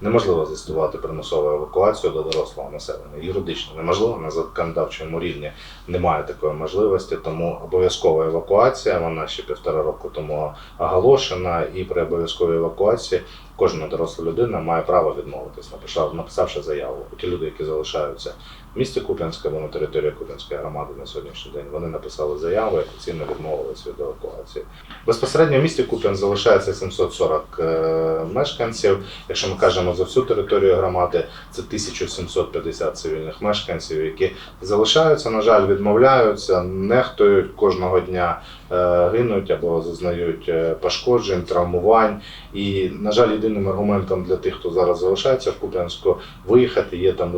Неможливо застосувати примусову евакуацію до дорослого населення. Юридично неможливо на законодавчому рівні немає такої можливості, тому обов'язкова евакуація. Вона ще півтора року тому оголошена, і при обов'язковій евакуації кожна доросла людина має право відмовитись, написав, написавши заяву. Ті люди, які залишаються в місті Куп'янське або на території Куп'янської громади на сьогоднішній день, вони написали заяву і офіційно відмовились від евакуації. Безпосередньо в місті Куп'ян залишається 740 е, мешканців. Якщо ми кажемо за всю територію громади, це 1750 цивільних мешканців, які залишаються, на жаль, відмовляються, нехтують кожного дня, гинуть або зазнають е, пошкоджень, травмувань. І, на жаль, єдиним аргументом для тих, хто зараз залишається в Куп'янську, виїхати є там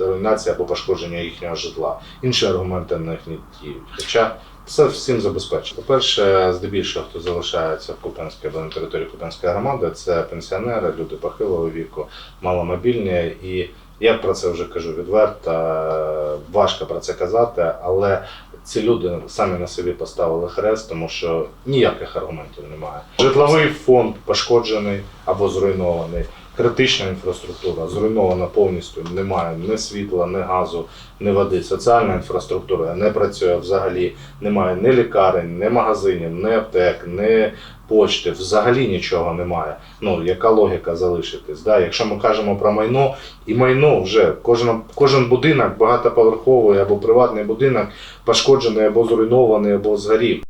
руйнація або пошкодження їхнього житла. Інші аргументи на них не діють. Хоча це всім забезпечено. По-перше, здебільшого, хто залишається в Куп'янській або на території Куп'янської громади, це пенсіонери, люди похилого віку, маломобільні. І я про це вже кажу відверто, важко про це казати, але ці люди самі на собі поставили хрест, тому що ніяких аргументів немає. Житловий фонд пошкоджений або зруйнований. Критична інфраструктура зруйнована повністю. Немає ні світла, ні газу, ні води. Соціальна інфраструктура не працює взагалі. Немає ні лікарень, ні магазинів, ні аптек, ні почти. Взагалі нічого немає. Ну яка логіка залишитись? Да? Якщо ми кажемо про майно, і майно вже кожен, кожен будинок, багатоповерховий або приватний будинок пошкоджений або зруйнований, або згорів.